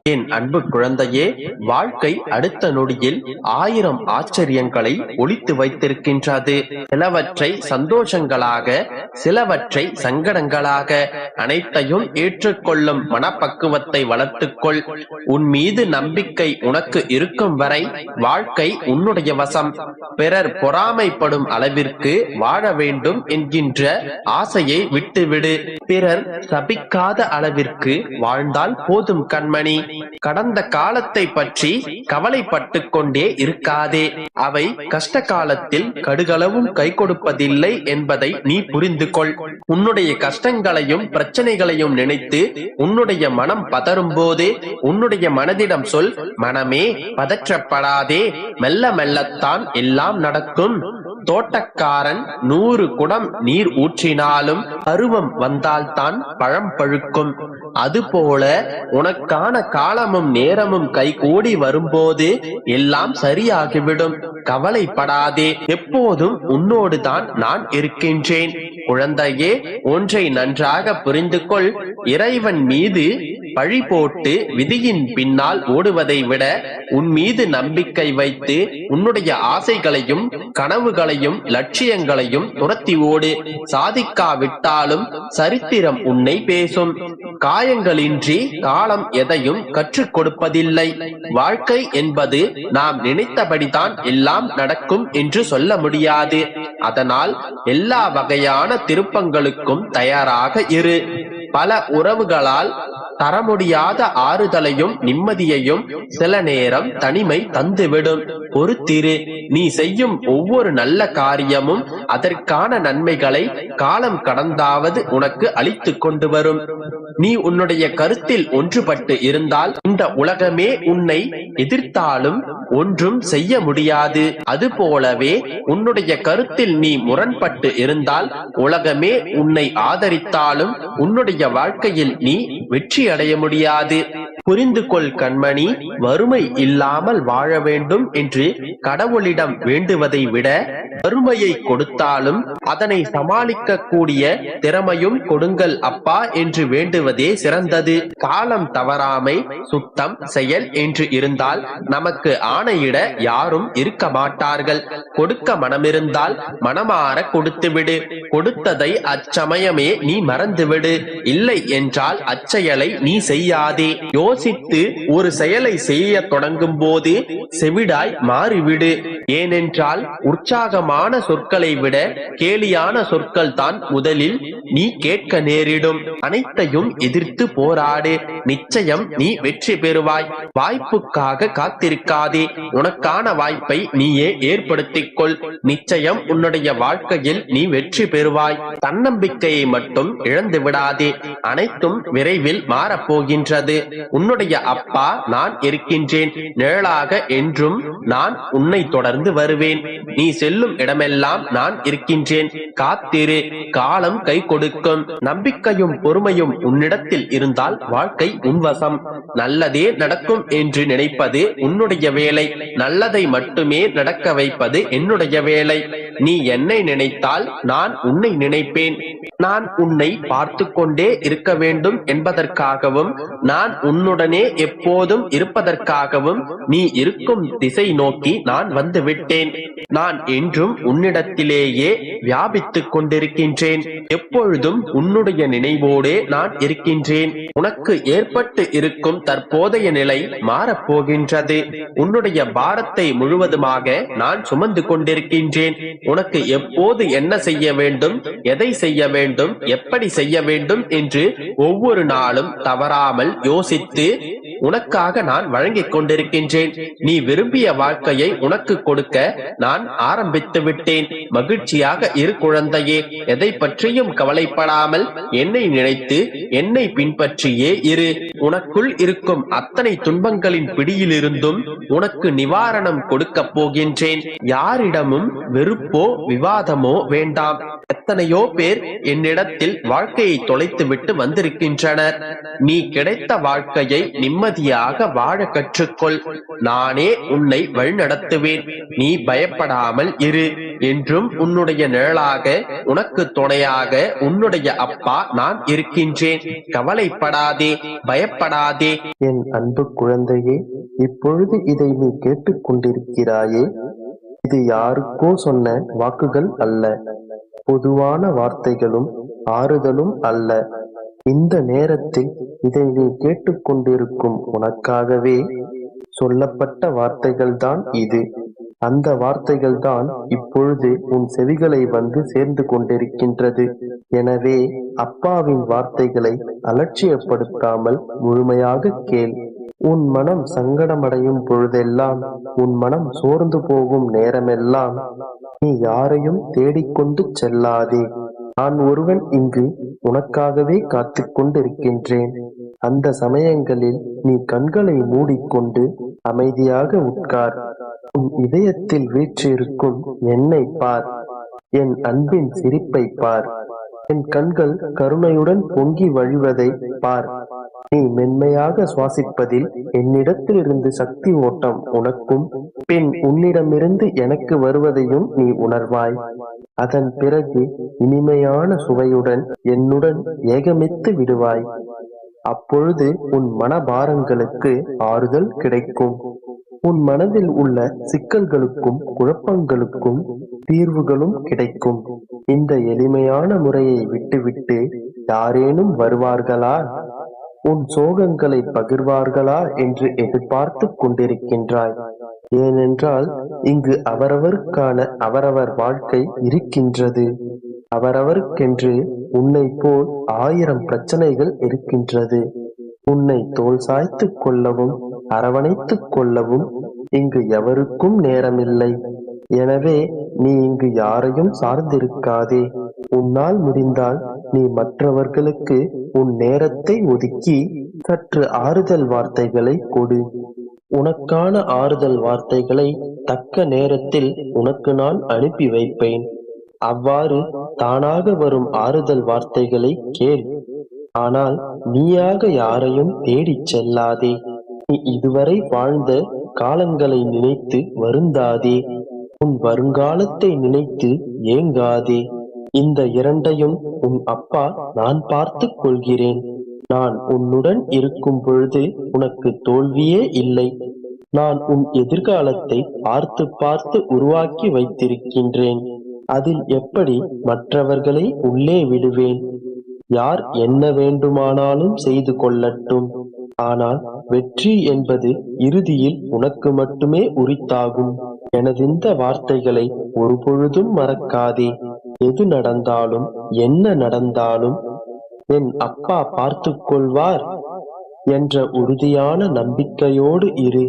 என் அன்பு குழந்தையே வாழ்க்கை அடுத்த நொடியில் ஆயிரம் ஆச்சரியங்களை ஒழித்து வைத்திருக்கின்றது. சிலவற்றை சந்தோஷங்களாக சிலவற்றை சங்கடங்களாக அனைத்தையும் ஏற்றுக்கொள்ளும் மனப்பக்குவத்தை வளர்த்துக்கொள். உன் மீது நம்பிக்கை உனக்கு இருக்கும் வரை வாழ்க்கை உன்னுடைய வசம். பிறர் பொறாமைப்படும் அளவிற்கு வாழ வேண்டும் என்கின்ற ஆசையை விட்டுவிடு. பிறர் சபிக்காத அளவிற்கு வாழ்ந்தால் போதும் கண்மணி. கடந்த காலத்தை பற்றி கவலைப்பட்டு கொண்டே இருக்காதே. அவை கஷ்ட காலத்தில் கடுகளவும் கை கொடுப்பதில்லை என்பதை நீ புரிந்து கொள் உன்னுடைய கஷ்டங்களையும் பிரச்சனைகளையும் நினைத்து உன்னுடைய மனம் பதறும் போது உன்னுடைய மனதிடம் சொல் மனமே பதற்றப்படாதே மெல்ல மெல்லத்தான் எல்லாம் நடக்கும். தோட்டக்காரன் நூறு குடம் நீர் ஊற்றினாலும் பருவம் வந்தால்தான் பழம் பழுக்கும். அதுபோல உனக்கான காலமும் நேரமும் கைகூடி வரும்போது எல்லாம் சரியாகிவிடும். கவலைப்படாதே. எப்போதும் உன்னோடு தான் நான் இருக்கின்றேன். குழந்தையே ஒன்றை நன்றாக புரிந்து கொள் இறைவன் மீது பழி போட்டு விதியின் பின்னால் ஓடுவதை விட உன் மீது நம்பிக்கை வைத்து உன்னுடைய ஆசைகளையும் கனவுகளையும் லட்சியங்களையும் துரத்தி ஓடு. சாதிக்காவிட்டாலும் சரித்திரம் உன்னை பேசும். காயங்களின்றி காலம் எதையும் கற்றுக் கொடுப்பதில்லை. வாழ்க்கை என்பது நாம் நினைத்தபடிதான் எல்லாம் நடக்கும் என்று சொல்ல முடியாது. அதனால் எல்லா வகையான திருப்பங்களுக்கும் தயாராக இரு. பல உறவுகளால் தர முடியாத ஆறுதலையும் நிம்மதியையும் சில நேரம் தனிமை தந்துவிடும். ஒரு திரு நீ செய்யும் ஒவ்வொரு நல்ல காரியமும் அதற்கான நன்மைகளை காலம் கடந்தாவது உனக்கு அளித்துக் கொண்டு வரும். நீ உன்னுடைய கருத்தில் ஒன்றுபட்டு இருந்தால் இந்த உலகமே உன்னை எதிர்த்தாலும் ஒன்றும் செய்ய முடியாது. அதுபோலவே உன்னுடைய கருத்தில் நீ முரண்பட்டு இருந்தால் உலகமே உன்னை ஆதரித்தாலும் உன்னுடைய வாழ்க்கையில் நீ வெற்றி அடைய முடியாது. புரிந்து கொள் கண்மணி வறுமை இல்லாமல் வாழ வேண்டும் என்று கடவுளிடம் வேண்டுவதை விட வறுமையை கொடுத்தாலும் அதனை சமாளிக்க கூடிய திறமையும் கொடுங்கள் அப்பா என்று வேண்டுவதே சிறந்தது. காலம் தவறாமை சுத்தம் செயல் என்று இருந்தால் நமக்கு ஆணையிட யாரும் இருக்க மாட்டார்கள். கொடுக்க மனமிருந்தால் மனமாற கொடுத்துவிடு. கொடுத்ததை அச்சமயமே நீ மறந்துவிடு. இல்லை என்றால் அச்செயலை நீ செய்யாதே. யோசித்து ஒரு செயலை செய்ய தொடங்கும் போது செவிடாய் மாறிவிடு. ஏனென்றால் உற்சாகமான சொற்களை விட கேலியான சொற்கள் தான் முதலில் நீ கேட்க நேரிடும். அனைத்தையும் எதிர்த்து போராடு. நிச்சயம் நீ வெற்றி பெறுவாய். வாய்ப்புக்காக காத்திருக்காதே. உனக்கான வாய்ப்பை நீயே ஏற்படுத்திக் கொள் நிச்சயம் உன்னுடைய வாழ்க்கையில் நீ வெற்றி பெறுவாய். தன்னம்பிக்கையை மட்டும் இழந்து விடாதே. அனைத்தும் விரைவில் மாறப்போகின்றது. உன்னுடைய அப்பா நான் இருக்கின்றேன். நிழலாக என்றும் நான் உன்னை தொடர்ந்து வருவேன். நீ செல்லும் இடமெல்லாம் நான் இருக்கின்றேன். காத்திரு காலம் கை கொடுக்கும். நம்பிக்கையும் பொறுமையும் உன்னிடத்தில் இருந்தால் வாழ்க்கை உன்வசம் நல்லதே நடக்கும் என்று நினைப்பது உன்னுடைய வேலை. நல்லதை மட்டுமே நடக்க வைப்பது என்னுடைய வேலை. நீ என்னை நினைத்தால் நான் உன்னை நினைப்பேன். நான் உன்னை பார்த்து கொண்டே இருக்க வேண்டும் என்பதற்காகவும் நான் உன்னுடனே எப்போதும் இருப்பதற்காகவும் நீ இருக்கும் திசை நோக்கி நான் வந்து விட்டேன் நான் என்றும் உன்னிடத்திலேயே வியாபித்துக் கொண்டிருக்கின்றேன். எப்பொழுதும் உன்னுடைய நினைவோடே நான் இருக்கின்றேன். உனக்கு ஏற்பட்டு இருக்கும் தற்போதைய நிலை மாறப்போகின்றது. உன்னுடைய பாரத்தை முழுவதுமாக நான் சுமந்து கொண்டிருக்கின்றேன். உனக்கு எப்போது என்ன செய்ய வேண்டும் எதை செய்ய வேண்டும் எப்படி செய்ய வேண்டும் என்று ஒவ்வொரு நாளும் தவறாமல் யோசித்து உனக்காக நான் வழங்கிக் கொண்டிருக்கின்றேன். நீ விரும்பிய வாழ்க்கையை உனக்கு கொடுக்க நான் ஆரம்பித்து விட்டேன். மகிழ்ச்சியாக இரு குழந்தையே எதை பற்றியும் கவலைப்படாமல் என்னை நினைத்து என்னை பின்பற்றியே இரு. உனக்குள் இருக்கும் அத்தனை துன்பங்களின் பிடியிலிருந்தும் உனக்கு நிவாரணம் கொடுக்கப் போகின்றேன். யாரிடமும் வெறுப்போ விவாதமோ வேண்டாம். எத்தனையோ பேர் என்னிடத்தில் வாழ்க்கையை தொலைத்து விட்டு வந்திருக்கின்றனர். நீ கிடைத்த வாழ்க்கையை நிம்மதி நிம்மதியாக வாழ கற்றுக்கொள். நானே உன்னை வழிநடத்துவேன். நீ பயப்படாமல் இரு. என்றும் உன்னுடைய நிழலாக உனக்கு துணையாக உன்னுடைய அப்பா நான் இருக்கின்றேன். கவலைப்படாதே பயப்படாதே. என் அன்பு குழந்தையே இப்பொழுது இதை நீ கேட்டுக்கொண்டிருக்கிறாயே. இது யாருக்கோ சொன்ன வாக்குகள் அல்ல. பொதுவான வார்த்தைகளும் ஆறுதலும் அல்ல. இந்த நேரத்தில் இதை நீ கேட்டுக்கொண்டிருக்கும் உனக்காகவே சொல்லப்பட்ட வார்த்தைகள்தான் இது. அந்த வார்த்தைகள்தான் இப்பொழுது உன் செவிகளை வந்து சேர்ந்து கொண்டிருக்கின்றது. எனவே அப்பாவின் வார்த்தைகளை அலட்சியப்படுத்தாமல் முழுமையாக கேள். உன் மனம் சங்கடமடையும் பொழுதெல்லாம் உன் மனம் சோர்ந்து போகும் நேரமெல்லாம் நீ யாரையும் தேடிக்கொண்டு செல்லாதே. நான் ஒருவன் இங்கு உனக்காகவே காத்துக் கொண்டிருக்கின்றேன் அந்த சமயங்களில் நீ கண்களை மூடிக்கொண்டு அமைதியாக உட்கார். உன் இதயத்தில் வீற்றிருக்கும் என்னை பார். என் அன்பின் சிரிப்பை பார். என் கண்கள் கருணையுடன் பொங்கி வழிவதை பார். நீ மென்மையாக சுவாசிப்பதில் என்னிடத்திலிருந்து சக்தி ஓட்டம் உனக்கும் பின் உன்னிடமிருந்து எனக்கு வருவதையும் நீ உணர்வாய். அதன் பிறகு இனிமையான சுவையுடன் என்னுடன் ஏகமித்து விடுவாய். அப்பொழுது உன் மனபாரங்களுக்கு ஆறுதல் கிடைக்கும். உன் மனதில் உள்ள சிக்கல்களுக்கும் குழப்பங்களுக்கும் தீர்வுகளும் கிடைக்கும். இந்த எளிமையான முறையை விட்டுவிட்டு யாரேனும் வருவார்களா? உன் சோகங்களை பகிர்வார்களா என்று எதிர்பார்த்து கொண்டிருக்கின்றாய். ஏனென்றால் இங்கு அவரவருக்கான அவரவர் வாழ்க்கை இருக்கின்றது. அவரவருக்கென்று உன்னை போல் ஆயிரம் பிரச்சனைகள் இருக்கின்றது. உன்னை தோல் சாய்த்து கொள்ளவும் அரவணைத்துக் கொள்ளவும் இங்கு எவருக்கும் நேரமில்லை. எனவே நீ இங்கு யாரையும் சார்ந்திருக்காதே. உன்னால் முடிந்தால் நீ மற்றவர்களுக்கு உன் நேரத்தை ஒதுக்கி சற்று ஆறுதல் வார்த்தைகளை கொடு. உனக்கான ஆறுதல் வார்த்தைகளை தக்க நேரத்தில் உனக்கு நான் அனுப்பி வைப்பேன். அவ்வாறு தானாக வரும் ஆறுதல் வார்த்தைகளை கேள். ஆனால் நீயாக யாரையும் தேடிச் செல்லாதே. நீ இதுவரை வாழ்ந்த காலங்களை நினைத்து வருந்தாதே. உன் வருங்காலத்தை நினைத்து ஏங்காதே. இந்த இரண்டையும் உன் அப்பா நான் பார்த்துக் கொள்கிறேன். நான் உன்னுடன் இருக்கும் பொழுது உனக்கு தோல்வியே இல்லை. நான் உன் எதிர்காலத்தை பார்த்து பார்த்து உருவாக்கி வைத்திருக்கின்றேன். அதில் எப்படி மற்றவர்களை உள்ளே விடுவேன்? யார் என்ன வேண்டுமானாலும் செய்து கொள்ளட்டும். ஆனால் வெற்றி என்பது இறுதியில் உனக்கு மட்டுமே உரித்தாகும். எனது இந்த வார்த்தைகளை ஒருபொழுதும் மறக்காதே. எது நடந்தாலும் என்ன நடந்தாலும் என் அப்பா பார்த்து கொள்வார் என்ற உறுதியான நம்பிக்கையோடு இரு.